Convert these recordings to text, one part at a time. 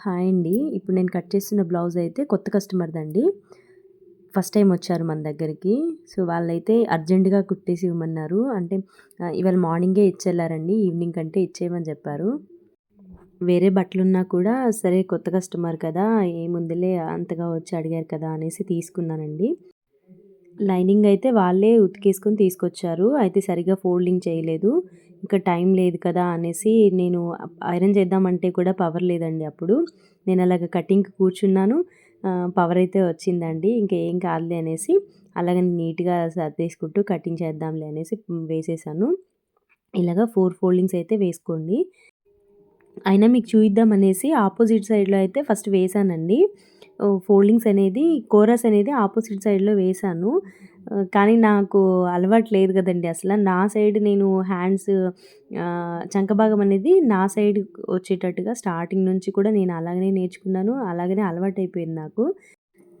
Hi అండి. ఇప్పుడు నేను కట్ చేస్తున్న బ్లౌజ్ అయితే కొత్త కస్టమర్దండి ఫస్ట్ టైం వచ్చారు మన దగ్గరికి. సో వాళ్ళైతే అర్జెంటుగా కుట్టేసి ఇవ్వమన్నారు. అంటే ఇవాళ మార్నింగే ఇచ్చేళ్ళారండి. ఈవినింగ్ కంటే ఇచ్చేయమని చెప్పారు. వేరే బట్టలున్నా కూడా సరే కొత్త కస్టమర్ కదా ఏముందిలే అంతగా వచ్చి అడిగారు కదా అనేసి తీసుకున్నానండి. లైనింగ్ అయితే వాళ్ళే ఉతికేసుకొని తీసుకొచ్చారు. అయితే సరిగా ఫోల్డింగ్ చేయలేదు. ఇంకా టైం లేదు కదా అనేసి నేను ఐరన్ చేద్దామంటే కూడా పవర్ లేదండి అప్పుడు. నేను అలాగ కటింగ్ కూర్చున్నాను. పవర్ అయితే వచ్చిందండి. ఇంకా ఏం కాదులే అనేసి అలాగని నీట్గా సర్దేసుకుంటూ కటింగ్ చేద్దాంలే అనేసి వేసేసాను. ఇలాగ ఫోర్ ఫోల్డింగ్స్ అయితే వేసుకోండి. అయినా మీకు చూయిద్దాం అనేసి ఆపోజిట్ సైడ్లో అయితే ఫస్ట్ వేసానండి. ఫోల్డింగ్స్ అనేది కోరస్ అనేది ఆపోజిట్ సైడ్లో వేసాను కానీ నాకు అలవాటు లేదు కదండి అసలు. నా సైడ్ నేను హ్యాండ్స్ చంకభాగం అనేది నా సైడ్ వచ్చేటట్టుగా స్టార్టింగ్ నుంచి కూడా నేను అలాగనే నేర్చుకున్నాను. అలాగనే అలవాటు అయిపోయింది నాకు.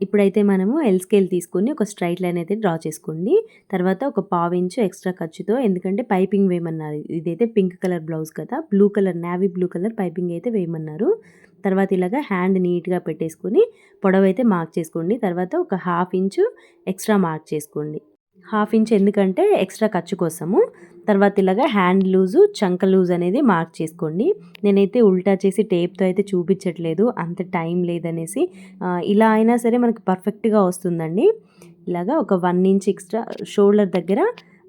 ఇప్పుడైతే మనము ఎల్ స్కేల్ తీసుకొని ఒక స్ట్రైట్ లైన్ అయితే డ్రా చేసుకోండి. తర్వాత ఒక పావు ఇంచు ఎక్స్ట్రా ఖర్చుతో ఎందుకంటే పైపింగ్ వేయమన్నారు. ఇదైతే పింక్ కలర్ బ్లౌజ్ కదా blue colour navy blue colour piping అయితే వేయమన్నారు. తర్వాత ఇలాగా హ్యాండ్ నీట్గా పెట్టేసుకొని పొడవు అయితే మార్క్ చేసుకోండి. తర్వాత ఒక హాఫ్ ఇంచు ఎక్స్ట్రా మార్క్ చేసుకోండి. హాఫ్ ఇంచ్ ఎందుకంటే ఎక్స్ట్రా ఖర్చు కోసము. తర్వాత ఇలాగా హ్యాండ్ లూజు చంక లూజ్ అనేది మార్క్ చేసుకోండి. నేనైతే ఉల్టా చేసి టేప్తో అయితే చూపించట్లేదు. అంత టైం లేదనేసి ఇలా అయినా సరే మనకి పర్ఫెక్ట్గా వస్తుందండి. ఇలాగా ఒక వన్ ఇంచ్ ఎక్స్ట్రా షోల్డర్ దగ్గర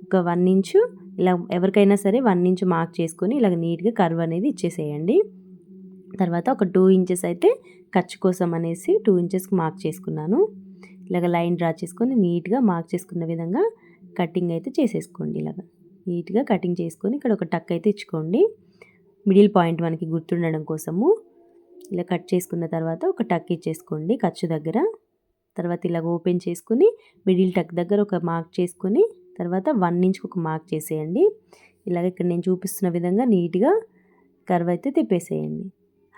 ఒక వన్ ఇంచు ఇలా ఎవరికైనా సరే వన్ ఇంచ్ మార్క్ చేసుకొని ఇలాగ నీట్గా కర్వ్ అనేది ఇచ్చేసేయండి. తర్వాత ఒక టూ ఇంచెస్ అయితే ఖర్చు కోసం అనేసి టూ ఇంచెస్కి మార్క్ చేసుకున్నాను. ఇలాగ లైన్ డ్రా చేసుకొని నీట్గా మార్క్ చేసుకున్న విధంగా కటింగ్ అయితే చేసేసుకోండి ఇలాగ. నీట్గా కటింగ్ చేసుకొని ఇక్కడ ఒక టక్ అయితే ఇచ్చుకోండి. మిడిల్ పాయింట్ మనకి గుర్తుండడం కోసము ఇలా కట్ చేసుకున్న తర్వాత ఒక టక్ ఇచ్చేసుకోండి ఖర్చు దగ్గర. తర్వాత ఇలా ఓపెన్ చేసుకుని మిడిల్ టక్ దగ్గర ఒక మార్క్ చేసుకొని తర్వాత వన్ ఇంచ్కి ఒక మార్క్ చేసేయండి. ఇలాగ ఇక్కడ నేను చూపిస్తున్న విధంగా నీట్గా కర్వ్ అయితే తిప్పేసేయండి.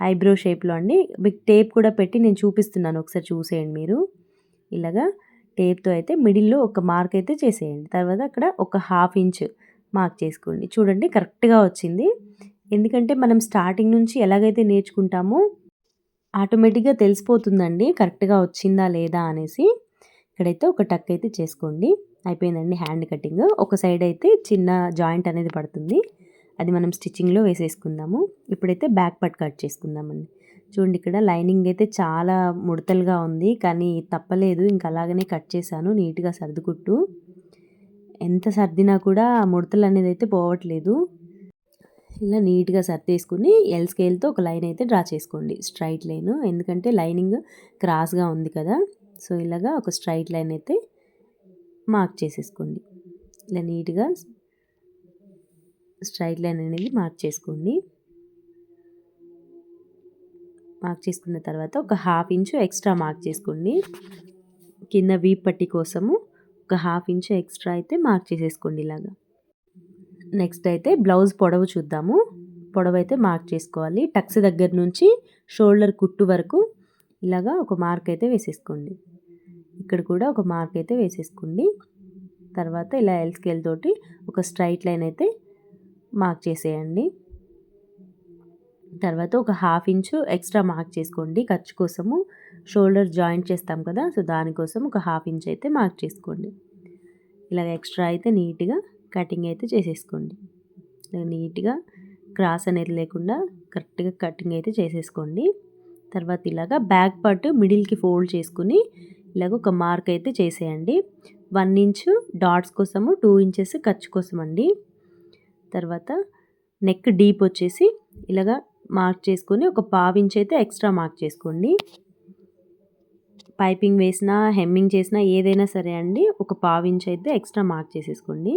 ఐబ్రో షేప్లో అండి. మీకు టేప్ కూడా పెట్టి నేను చూపిస్తున్నాను. ఒకసారి చూసేయండి మీరు. ఇలాగా టేప్తో అయితే మిడిల్లో ఒక మార్క్ అయితే చేసేయండి. తర్వాత అక్కడ ఒక హాఫ్ ఇంచ్ మార్క్ చేసుకోండి. చూడండి కరెక్ట్గా వచ్చింది. ఎందుకంటే మనం స్టార్టింగ్ నుంచి ఎలాగైతే నేర్చుకుంటామో ఆటోమేటిక్గా తెలిసిపోతుందండి. కరెక్ట్గా వచ్చిందా లేదా అనేసి. ఇక్కడైతే ఒక టక్ అయితే చేసుకోండి. అయిపోయిందండి హ్యాండ్ కటింగ్. ఒక సైడ్ అయితే చిన్న జాయింట్ అనేది పడుతుంది. అది మనం స్టిచ్చింగ్లో వేసేసుకుందాము. ఇప్పుడైతే బ్యాక్ పార్ట్ కట్ చేసుకుందామండి. చూడండి ఇక్కడ లైనింగ్ అయితే చాలా ముడతలుగా ఉంది కానీ తప్పలేదు. ఇంకా అలాగనే కట్ చేశాను నీట్గా సర్దుకుట్టు ఎంత సర్దినా కూడా ముడతలు అనేది అయితే పోవట్లేదు. ఇలా నీట్గా సర్దేసుకుని ఎల్ స్కేల్తో ఒక లైన్ అయితే డ్రా చేసుకోండి స్ట్రైట్ లైన్. ఎందుకంటే లైనింగ్ క్రాస్గా ఉంది కదా. సో ఇలాగా ఒక స్ట్రైట్ లైన్ అయితే మార్క్ చేసేసుకోండి. ఇలా నీట్గా స్ట్రైట్ లైన్ అనేది మార్క్ చేసుకోండి. మార్క్ చేసుకున్న తర్వాత ఒక హాఫ్ ఇంచు ఎక్స్ట్రా మార్క్ చేసుకోండి. కింద వీప్ పట్టి కోసము ఒక హాఫ్ ఇంచు ఎక్స్ట్రా అయితే మార్క్ చేసేసుకోండి ఇలాగా. నెక్స్ట్ అయితే బ్లౌజ్ పొడవు చూద్దాము. పొడవు అయితే మార్క్ చేసుకోవాలి. టక్స్ దగ్గర నుంచి షోల్డర్ కుట్టు వరకు ఇలాగా ఒక మార్క్ అయితే వేసేసుకోండి. ఇక్కడ కూడా ఒక మార్క్ అయితే వేసేసుకోండి. తర్వాత ఇలా ఎల్ స్కేల్ తోటి ఒక స్ట్రైట్ లైన్ అయితే మార్క్ చేసేయండి. తర్వాత ఒక హాఫ్ ఇంచు ఎక్స్ట్రా మార్క్ చేసుకోండి. ఖర్చు కోసము షోల్డర్ జాయింట్ చేస్తాం కదా సో దానికోసం ఒక హాఫ్ ఇంచ్ అయితే మార్క్ చేసుకోండి. ఇలా ఎక్స్ట్రా అయితే నీట్గా కటింగ్ అయితే చేసేసుకోండి. ఇలా నీట్గా క్రాస్ అనేది లేకుండా కరెక్ట్గా కటింగ్ అయితే చేసేసుకోండి. తర్వాత ఇలాగా బ్యాక్ పార్ట్ మిడిల్కి ఫోల్డ్ చేసుకుని ఇలాగ ఒక మార్క్ అయితే చేసేయండి. వన్ ఇంచు డాట్స్ కోసము టూ ఇంచెస్ ఖర్చు కోసం అండి తర్వాత నెక్ డీప్ వచ్చేసి ఇలాగా మార్క్ చేసుకొని ఒక పావు అయితే ఎక్స్ట్రా మార్క్ చేసుకోండి. పైపింగ్ వేసినా హెమ్మింగ్ చేసినా ఏదైనా సరే అండి ఒక పావు అయితే ఎక్స్ట్రా మార్క్ చేసేసుకోండి.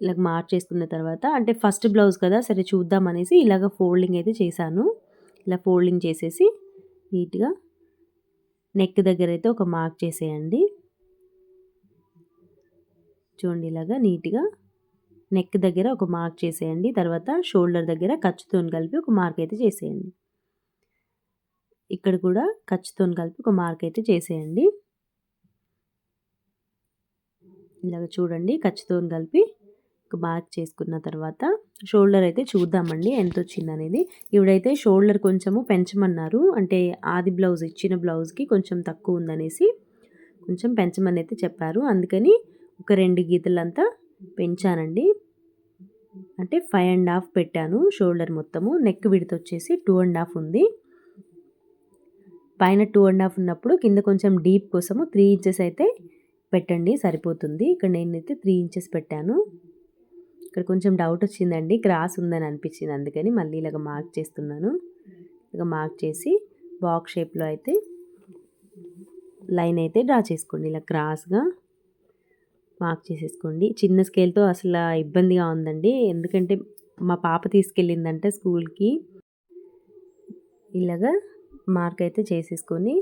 ఇలాగ మార్క్ చేసుకున్న తర్వాత అంటే ఫస్ట్ బ్లౌజ్ కదా సరే చూద్దాం అనేసి ఇలాగ ఫోల్డింగ్ అయితే చేశాను. ఇలా ఫోల్డింగ్ చేసేసి నీట్గా నెక్ దగ్గర అయితే ఒక మార్క్ చేసేయండి. చూడండి ఇలాగా నీట్గా నెక్ దగ్గర ఒక మార్క్ చేసేయండి. తర్వాత షోల్డర్ దగ్గర ఖర్చుతో కలిపి ఒక మార్క్ అయితే చేసేయండి. ఇక్కడ కూడా ఖర్చుతో కలిపి ఒక మార్క్ అయితే చేసేయండి. ఇలాగ చూడండి ఖర్చుతో కలిపి ఒక మార్క్ చేసుకున్న తర్వాత షోల్డర్ అయితే చూద్దామండి ఎంత వచ్చింది అనేది ఇవిడైతే షోల్డర్ కొంచెము పెంచమన్నారు. అంటే ఆది బ్లౌజ్ ఇచ్చిన బ్లౌజ్కి కొంచెం తక్కువ ఉందనేసి కొంచెం పెంచమని అయితే చెప్పారు. అందుకని ఒక రెండు గీతలంతా పెంచానండి. అంటే ఫైవ్ అండ్ హాఫ్ పెట్టాను షోల్డర్ మొత్తము. నెక్ విడత వచ్చేసి టూ అండ్ హాఫ్ ఉంది. పైన టూ అండ్ హాఫ్ ఉన్నప్పుడు కింద కొంచెం డీప్ కోసము త్రీ ఇంచెస్ అయితే పెట్టండి సరిపోతుంది. ఇక్కడ నేనైతే త్రీ ఇంచెస్ పెట్టాను. ఇక్కడ కొంచెం డౌట్ వచ్చిందండి క్రాస్ ఉందని అనిపించింది. అందుకని మళ్ళీ ఇలాగ మార్క్ చేస్తున్నాను. ఇలాగ మార్క్ చేసి బాక్స్ షేప్లో అయితే లైన్ అయితే డ్రా చేసుకోండి ఇలా క్రాస్గా మార్క్ చేసేసుకోండి. చిన్న స్కేల్తో అసలు ఇబ్బందిగా ఉందండి. ఎందుకంటే మా పాప తీసుకెళ్ళిందంటే స్కూల్కి. ఇలాగా మార్క్ అయితే చేసేసుకొని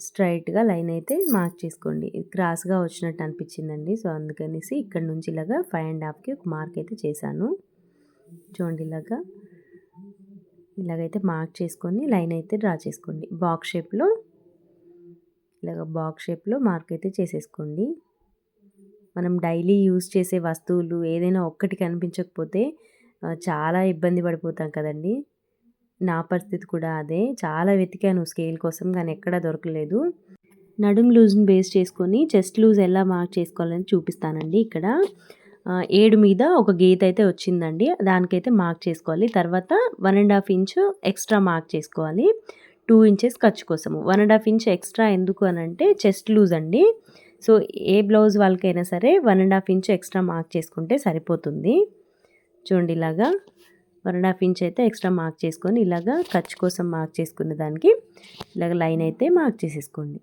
స్ట్రైట్గా లైన్ అయితే మార్క్ చేసుకోండి. క్రాస్గా వచ్చినట్టు అనిపించిందండి. సో అందుకనేసి ఇక్కడ నుంచి ఇలాగా ఫైవ్ అండ్ హాఫ్కి ఒక మార్క్ అయితే చేశాను. చూడండి ఇలాగా. ఇలాగైతే మార్క్ చేసుకొని లైన్ అయితే డ్రా చేసుకోండి. బాక్స్ షేప్లో ఇలాగ బాక్స్ షేప్లో మార్క్ అయితే చేసేసుకోండి. మనం డైలీ యూజ్ చేసే వస్తువులు ఏదైనా ఒక్కటి కనిపించకపోతే చాలా ఇబ్బంది పడిపోతాం కదండి. నా పరిస్థితి కూడా అదే. చాలా వెతికాను స్కేల్ కోసం కానీ ఎక్కడా దొరకలేదు. నడుం లూజ్ని బేస్ చేసుకొని చెస్ట్ లూజ్ ఎలా మార్క్ చేసుకోవాలని చూపిస్తానండి ఇక్కడ. ఏడు మీద ఒక గీత అయితే వచ్చిందండి. దానికైతే మార్క్ చేసుకోవాలి. తర్వాత one and half inch extra mark చేసుకోవాలి. టూ ఇంచెస్ ఖర్చు కోసము. One and half inch extra ఎందుకు అని అంటే చెస్ట్ లూజ్ అండి. సో ఏ బ్లౌజ్ వాళ్ళకైనా సరే one and half inch extra mark చేసుకుంటే సరిపోతుంది. చూడండి ఇలాగా వన్ అండ్ హాఫ్ ఇంచ్ అయితే ఎక్స్ట్రా మార్క్ చేసుకొని ఇలాగా ఖర్చు కోసం మార్క్ చేసుకున్న దానికి ఇలాగ లైన్ అయితే మార్క్ చేసేసుకోండి.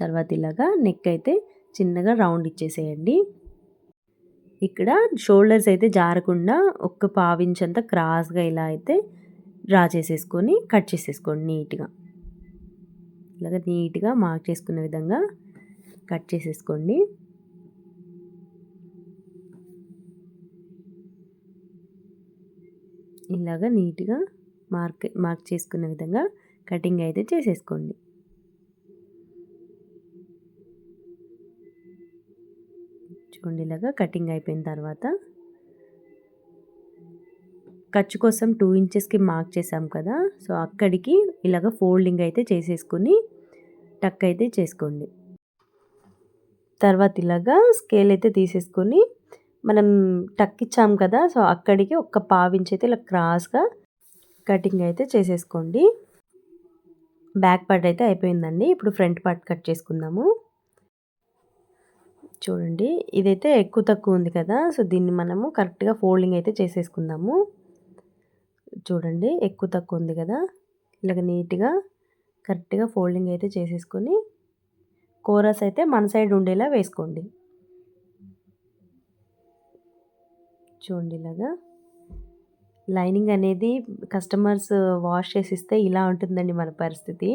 తర్వాత ఇలాగా నెక్ అయితే చిన్నగా రౌండ్ ఇచ్చేసేయండి. ఇక్కడ షోల్డర్స్ అయితే జారకుండా ఒక్క పావించంత క్రాస్గా ఇలా అయితే డ్రా చేసేసుకొని కట్ చేసేసుకోండి నీట్గా. ఇలాగ నీట్గా మార్క్ చేసుకున్న విధంగా కట్ చేసేసుకోండి. ఇలాగ నీట్గా మార్క్ మార్క్ చేసుకున్న విధంగా కటింగ్ అయితే చేసేసుకోండి. చూడండి ఇలాగా కటింగ్ అయిపోయిన తర్వాత ఖర్చు కోసం టూ ఇంచెస్కి మార్క్ చేసాం కదా సో అక్కడికి ఇలాగ ఫోల్డింగ్ అయితే చేసేసుకొని టక్ అయితే చేసుకోండి. తర్వాత ఇలాగా స్కేల్ అయితే తీసేసుకొని మనం టక్ ఇచ్చాం కదా సో అక్కడికి ఒక్క పావించి అయితే ఇలా క్రాస్గా కటింగ్ అయితే చేసేసుకోండి. బ్యాక్ పార్ట్ అయితే అయిపోయిందండి ఇప్పుడు ఫ్రంట్ పార్ట్ కట్ చేసుకుందాము. చూడండి ఇదైతే ఎక్కువ తక్కువ ఉంది కదా సో దీన్ని మనము కరెక్ట్గా ఫోల్డింగ్ అయితే చేసేసుకుందాము. చూడండి ఎక్కువ తక్కువ ఉంది కదా. ఇలాగ నీట్గా కరెక్ట్గా ఫోల్డింగ్ అయితే చేసేసుకొని కోరస్ అయితే మన సైడ్ ఉండేలా వేసుకోండి. చూడండి ఇలాగా. లైనింగ్ అనేది కస్టమర్స్ వాష్ చేసి ఇస్తే ఇలా ఉంటుందండి మన పరిస్థితి.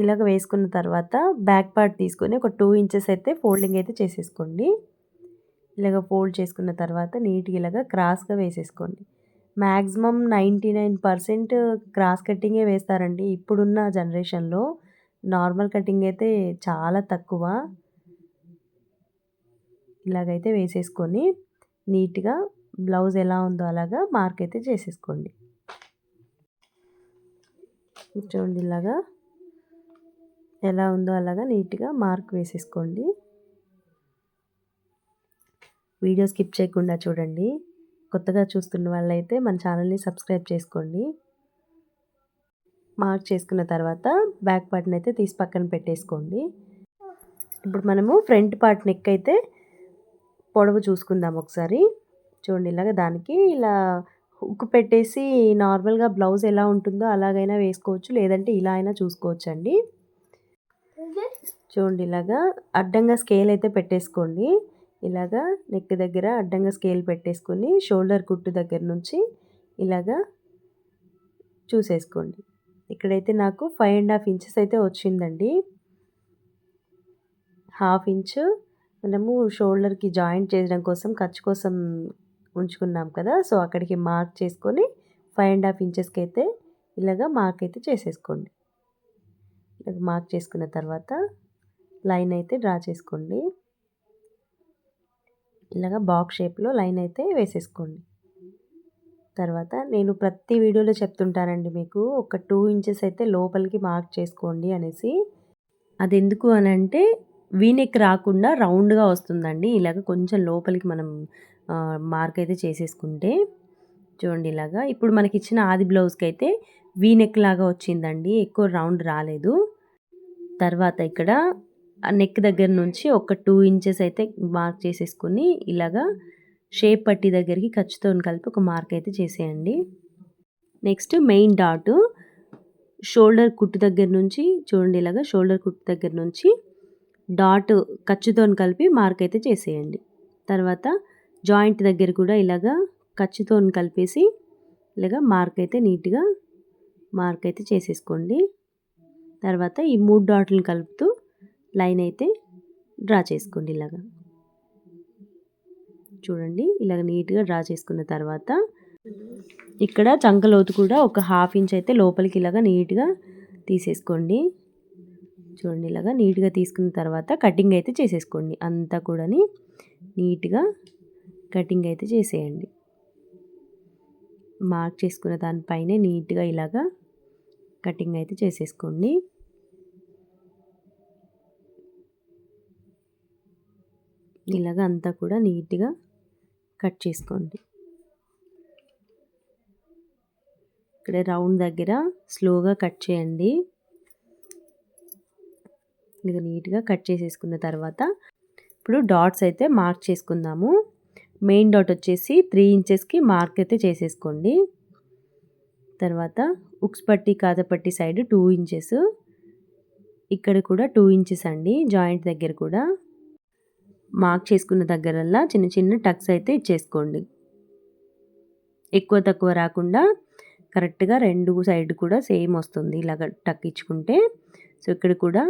ఇలాగ వేసుకున్న తర్వాత బ్యాక్ పార్ట్ తీసుకొని ఒక టూ ఇంచెస్ అయితే ఫోల్డింగ్ అయితే చేసేసుకోండి. ఇలాగ ఫోల్డ్ చేసుకున్న తర్వాత నీట్గా ఇలాగ క్రాస్గా వేసేసుకోండి. Maximum ninety nine percent cross కటింగే వేస్తారండి. ఇప్పుడున్న జనరేషన్లో నార్మల్ కటింగ్ అయితే చాలా తక్కువ. ఇలాగైతే వేసేసుకొని నీట్గా బ్లౌజ్ ఎలా ఉందో అలాగా మార్క్ అయితే చేసేసుకోండి. చూడండి ఇలాగా ఎలా ఉందో అలాగా నీట్గా మార్క్ వేసేసుకోండి. వీడియో స్కిప్ చేయకుండా చూడండి. కొత్తగా చూస్తున్న వాళ్ళైతే మన ఛానల్ని సబ్స్క్రైబ్ చేసుకోండి. మార్క్ చేసుకున్న తర్వాత బ్యాక్ పార్ట్ని అయితే తీసి పక్కన పెట్టేసుకోండి. ఇప్పుడు మనము ఫ్రంట్ పార్ట్ నెక్ అయితే పొడవు చూసుకుందాం ఒకసారి. చూడండి ఇలాగ దానికి ఇలా హుక్ పెట్టేసి నార్మల్గా బ్లౌజ్ ఎలా ఉంటుందో అలాగైనా వేసుకోవచ్చు లేదంటే ఇలా అయినా చూసుకోవచ్చు అండి చూడండి ఇలాగా అడ్డంగా స్కేల్ అయితే పెట్టేసుకోండి. ఇలాగా నెక్ దగ్గర అడ్డంగా స్కేల్ పెట్టేసుకొని షోల్డర్ కుట్టు దగ్గర నుంచి ఇలాగా చూసేసుకోండి. ఇక్కడైతే నాకు ఫైవ్ అండ్ హాఫ్ ఇంచెస్ అయితే వచ్చిందండి. హాఫ్ ఇంచు మనము షోల్డర్కి జాయింట్ చేయడం కోసం ఖర్చు కోసం ఉంచుకున్నాం కదా సో అక్కడికి మార్క్ చేసుకొని ఫైవ్ అండ్ హాఫ్ ఇంచెస్కి అయితే ఇలాగా మార్క్ అయితే చేసేసుకోండి. ఇలాగ మార్క్ చేసుకున్న తర్వాత లైన్ అయితే డ్రా చేసుకోండి. ఇలాగ బాక్స్ షేప్లో లైన్ అయితే వేసేసుకోండి. తర్వాత నేను ప్రతి వీడియోలో చెప్తుంటానండి మీకు ఒక టూ ఇంచెస్ అయితే లోపలికి మార్క్ చేసుకోండి అనేసి. అది ఎందుకు అని అంటే వీనెక్ రాకుండా రౌండ్గా వస్తుందండి. ఇలాగ కొంచెం లోపలికి మనం మార్క్ అయితే చేసేసుకుంటే. చూడండి ఇలాగా. ఇప్పుడు మనకి ఇచ్చిన ఆది బ్లౌజ్కి అయితే వీనెక్ లాగా వచ్చిందండి. ఎక్కువ రౌండ్ రాలేదు. తర్వాత ఇక్కడ నెక్ దగ్గర నుంచి ఒక టూ ఇంచెస్ అయితే మార్క్ చేసేసుకుని ఇలాగా షేప్ పట్టి దగ్గరికి ఖర్చుతో కలిపి ఒక మార్క్ అయితే చేసేయండి. నెక్స్ట్ మెయిన్ డాట్ షోల్డర్ కుట్టు దగ్గర నుంచి చూడండి ఇలాగా షోల్డర్ కుట్టు దగ్గర నుంచి డాట్ ఖర్చుతో కలిపి మార్క్ అయితే చేసేయండి. తర్వాత జాయింట్ దగ్గర కూడా ఇలాగా ఖర్చుతో కలిపేసి ఇలాగా మార్క్ అయితే నీట్గా మార్క్ అయితే చేసేసుకోండి. తర్వాత ఈ మూడు డాట్లను కలుపుతూ లైన్ అయితే డ్రా చేసుకోండి ఇలాగా. చూడండి ఇలాగ నీట్గా డ్రా చేసుకున్న తర్వాత ఇక్కడ చంకలోతు కూడా ఒక హాఫ్ ఇంచ్ అయితే లోపలికి ఇలాగా నీట్గా తీసేసుకోండి. చూడండి ఇలాగా నీట్గా తీసుకున్న తర్వాత కటింగ్ అయితే చేసేసుకోండి. అంతా కూడాని నీట్గా కటింగ్ అయితే చేసేయండి. మార్క్ చేసుకున్న దానిపైనే నీట్గా ఇలాగా కటింగ్ అయితే చేసేసుకోండి. ఇలాగ అంతా కూడా నీట్గా కట్ చేసుకోండి. ఇక్కడ రౌండ్ దగ్గర స్లోగా కట్ చేయండి. ఇక నీట్గా కట్ చేసేసుకున్న తర్వాత ఇప్పుడు డాట్స్ అయితే మార్క్ చేసుకుందాము. మెయిన్ డాట్ వచ్చేసి త్రీ ఇంచెస్కి మార్క్ అయితే చేసేసుకోండి. తర్వాత ఉక్స్ పట్టి కాజపట్టి సైడ్ టూ ఇంచెస్. ఇక్కడ కూడా టూ ఇంచెస్ అండి జాయింట్ దగ్గర కూడా. మార్క్ చేసుకున్న దగ్గరల్లా చిన్న చిన్న టక్స్ అయితే ఇచ్చేసుకోండి. ఎక్కువ తక్కువ రాకుండా కరెక్ట్గా రెండు సైడ్ కూడా సేమ్ వస్తుంది ఇలాగ టక్ ఇచ్చుకుంటే. సో ఇక్కడ కూడా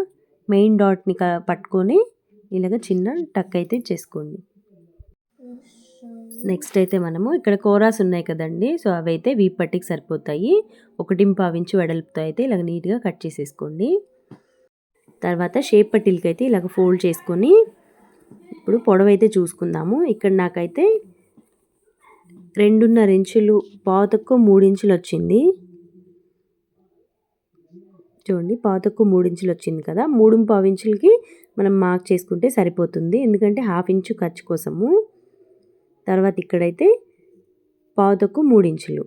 మెయిన్ డాట్ని పట్టుకొని ఇలాగ చిన్న టక్ అయితే చేసుకోండి నెక్స్ట్ అయితే మనము ఇక్కడ కోరాస్ ఉన్నాయి కదండి. సో అవి అయితే వీపట్టికి సరిపోతాయి. ఒకటి పావించి వెడల్పుతో అయితే ఇలాగ నీట్గా కట్ చేసేసుకోండి. తర్వాత షేప్ పట్టీలకి అయితే ఇలాగ ఫోల్డ్ చేసుకొని ఇప్పుడు పొడవైతే చూసుకుందాము. ఇక్కడ నాకైతే రెండున్నర ఇంచులు పావు తక్కువ మూడు ఇంచులు వచ్చింది. చూడండి పావు తక్కువ మూడు ఇంచులు వచ్చింది కదా. మూడు పావు ఇంచులకి మనం మార్క్ చేసుకుంటే సరిపోతుంది. ఎందుకంటే హాఫ్ ఇంచు ఖర్చు కోసము. తర్వాత ఇక్కడైతే పావు తక్కువ మూడు ఇంచులు.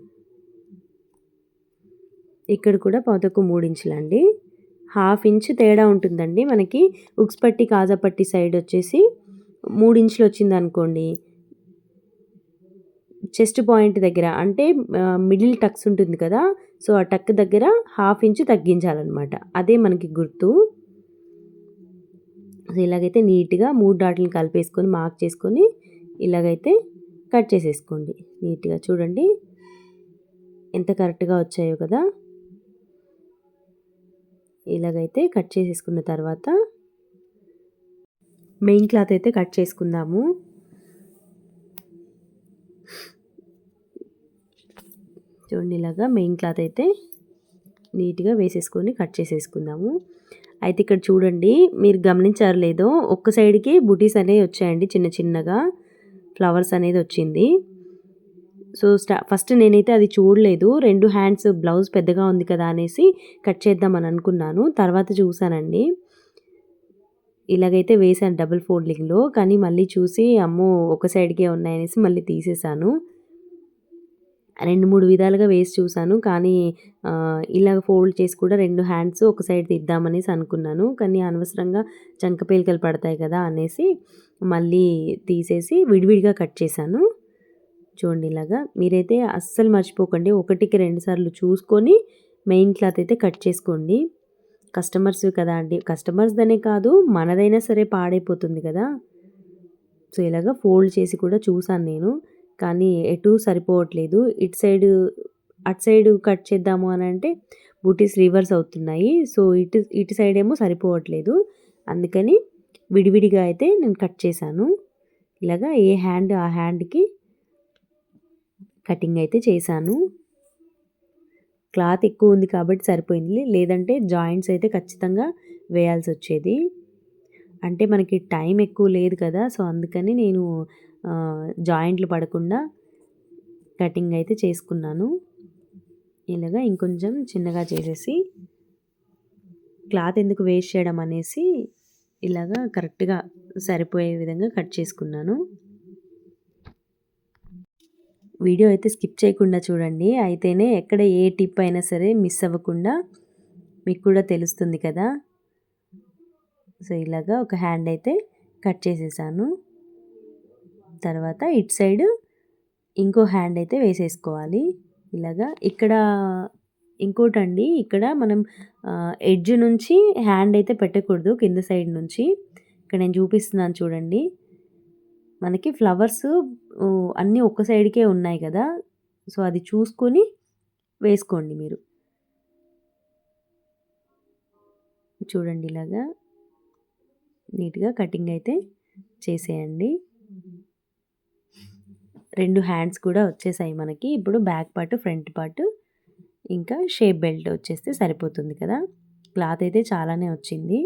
ఇక్కడ కూడా పావు తక్కువ మూడు ఇంచులు అండి హాఫ్ ఇంచ్ తేడా ఉంటుందండి. మనకి ఉక్స్ పట్టి కాజా పట్టి సైడ్ వచ్చేసి మూడించులు వచ్చింది అనుకోండి చెస్ట్ పాయింట్ దగ్గర అంటే మిడిల్ టక్స్ ఉంటుంది కదా సో ఆ టక్ దగ్గర హాఫ్ ఇంచు తగ్గించాలన్నమాట. అదే మనకి గుర్తు. ఇలాగైతే నీట్గా మూడు డాట్లను కలిపేసుకొని మార్క్ చేసుకొని ఇలాగైతే కట్ చేసేసుకోండి. నీట్గా చూడండి ఎంత కరెక్ట్గా వచ్చాయో కదా. ఇలాగైతే కట్ చేసేసుకున్న తర్వాత మెయిన్ క్లాత్ అయితే కట్ చేసుకుందాము. చూడండి ఇలాగా మెయిన్ క్లాత్ అయితే నీట్గా వేసేసుకొని కట్ చేసేసుకుందాము. అయితే ఇక్కడ చూడండి మీరు గమనించారు లేదో ఒక్క సైడ్కి బుటీస్ అనేవి వచ్చాయండి చిన్న చిన్నగా. ఫ్లవర్స్ అనేది వచ్చింది. సో స్టా ఫస్ట్ నేనైతే అది చూడలేదు. రెండు హ్యాండ్స్ బ్లౌజ్ పెద్దగా ఉంది కదా అనేసి కట్ చేద్దామని అనుకున్నాను. తర్వాత చూసానండి ఇలాగైతే వేసాను డబుల్ ఫోల్డింగ్లో. కానీ మళ్ళీ చూసి అమ్మో ఒక సైడ్కే ఉన్నాయనేసి మళ్ళీ తీసేసాను. రెండు మూడు విధాలుగా వేసి చూసాను కానీ ఇలాగ ఫోల్డ్ చేసి కూడా రెండు హ్యాండ్స్ ఒక సైడ్ తీద్దామనేసి అనుకున్నాను. కానీ అనవసరంగా చంక పేలికలు పడతాయి కదా అనేసి మళ్ళీ తీసేసి విడివిడిగా కట్ చేశాను. చూడండి ఇలాగా. మీరైతే అస్సలు మర్చిపోకండి. ఒకటికి రెండు సార్లు చూసుకొని మెయిన్ క్లాత్ అయితే కట్ చేసుకోండి. కస్టమర్స్ కదా అండి. కస్టమర్స్దనే కాదు మనదైనా సరే పాడైపోతుంది కదా. సో ఇలాగ ఫోల్డ్ చేసి కూడా చూసాను నేను. కానీ ఎటు సరిపోవట్లేదు. ఇటు సైడ్ అటు సైడ్ కట్ చేద్దాము అని అంటే బూటీస్ రివర్స్ అవుతున్నాయి. సో ఇటు ఇటు సైడ్ ఏమో సరిపోవట్లేదు. అందుకని విడివిడిగా అయితే నేను కట్ చేశాను. ఇలాగా ఏ హ్యాండ్ ఆ హ్యాండ్కి కటింగ్ అయితే చేశాను. క్లాత్ ఎక్కువ ఉంది కాబట్టి సరిపోయింది. లేదంటే జాయింట్స్ అయితే ఖచ్చితంగా వేయాల్సి వచ్చేది. అంటే మనకి టైం ఎక్కువ లేదు కదా సో అందుకని నేను జాయింట్లు పడకుండా కటింగ్ అయితే చేసుకున్నాను. ఇలాగా ఇంకొంచెం చిన్నగా చేసేసి క్లాత్ ఎందుకు వేస్ట్ చేయడం అనేసి ఇలాగా కరెక్ట్గా సరిపోయే విధంగా కట్ చేసుకున్నాను. వీడియో అయితే స్కిప్ చేయకుండా చూడండి. అయితేనే ఎక్కడ ఏ టిప్ అయినా సరే మిస్ అవ్వకుండా మీకు కూడా తెలుస్తుంది కదా. సో ఇలాగా ఒక హ్యాండ్ అయితే కట్ చేసేసాను. తర్వాత ఇటు సైడ్ ఇంకో హ్యాండ్ అయితే వేసేసుకోవాలి. ఇలాగా ఇక్కడ ఇంకోటండి ఇక్కడ మనం ఎడ్జ్ నుంచి హ్యాండ్ అయితే పెట్టకూడదు కింద సైడ్ నుంచి. ఇక్కడ నేను చూపిస్తున్నాను చూడండి. మనకి ఫ్లవర్స్ అన్నీ ఒక్క సైడ్కే ఉన్నాయి కదా? సో అది చూసుకొని వేసుకోండి మీరు. చూడండి ఇలాగా. నీట్గా కటింగ్ అయితే చేసేయండి. రెండు హ్యాండ్స్ కూడా వచ్చేసాయి మనకి. ఇప్పుడు బ్యాక్ పార్ట్ ఫ్రంట్ పార్ట్ ఇంకా షేప్ బెల్ట్ వచ్చేస్తే సరిపోతుంది కదా? క్లాత్ అయితే చాలానే వచ్చింది.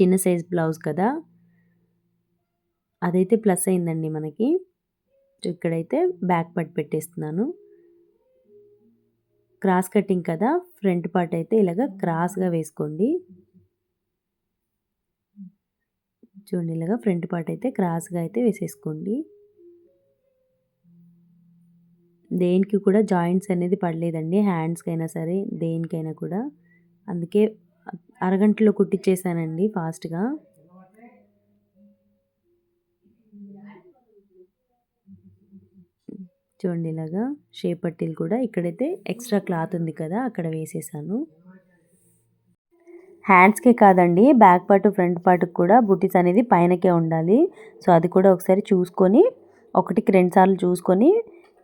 చిన్న సైజ్ బ్లౌజ్ కదా? అదైతే ప్లస్ అయిందండి మనకి. ఇక్కడైతే బ్యాక్ పార్ట్ పెట్టేస్తున్నాను. క్రాస్ కటింగ్ కదా ఫ్రంట్ పార్ట్ అయితే ఇలాగ క్రాస్గా వేసుకోండి. చూడండి ఇలాగా ఫ్రంట్ పార్ట్ అయితే క్రాస్గా అయితే వేసేసుకోండి. దేనికి కూడా జాయింట్స్ అనేది పడలేదండి హ్యాండ్స్కి అయినా సరే దేనికైనా కూడా. అందుకే అరగంటలో కుట్టించేసానండి ఫాస్ట్గా. చూడండి ఇలాగా షేప్ పట్టీలు కూడా. ఇక్కడైతే ఎక్స్ట్రా క్లాత్ ఉంది కదా అక్కడ వేసేసాను. హ్యాండ్స్కే కాదండి బ్యాక్ పార్ట్ ఫ్రంట్ పార్ట్కి కూడా బుటీస్ అనేది పైనకే ఉండాలి. సో అది కూడా ఒకసారి చూసుకొని ఒకటికి రెండు సార్లు చూసుకొని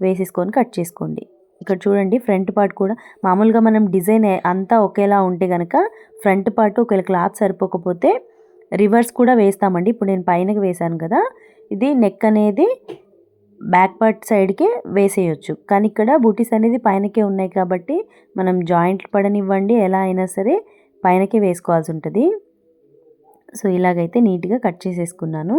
వేసేసుకొని కట్ చేసుకోండి. ఇక్కడ చూడండి ఫ్రంట్ పార్ట్ కూడా మామూలుగా మనం డిజైన్ అంతా ఒకేలా ఉంటే కనుక ఫ్రంట్ పార్ట్ ఒకవేళ క్లాత్ సరిపోకపోతే రివర్స్ కూడా వేస్తామండి. ఇప్పుడు నేను పైనకి వేశాను కదా ఇది నెక్ అనేది బ్యాక్ పార్ట్ సైడ్కే వేసేయచ్చు. కానీ ఇక్కడ బూటీస్ అనేది పైనకే ఉన్నాయి కాబట్టి మనం జాయింట్లు పడనివ్వండి. ఎలా అయినా సరే పైనకే వేసుకోవాల్సి ఉంటుంది సో ఇలాగైతే నీట్గా కట్ చేసేసుకున్నాను.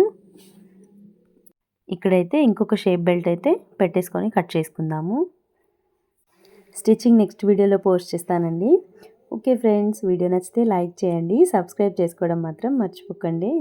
ఇక్కడైతే ఇంకొక షేప్ బెల్ట్ అయితే పెట్టేసుకొని కట్ చేసుకుందాము. స్టిచ్చింగ్ నెక్స్ట్ వీడియోలో పోస్ట్ చేస్తానండి. ఓకే ఫ్రెండ్స్ వీడియో నచ్చితే లైక్ చేయండి. సబ్స్క్రైబ్ చేసుకోవడం మాత్రం మర్చిపోకండి.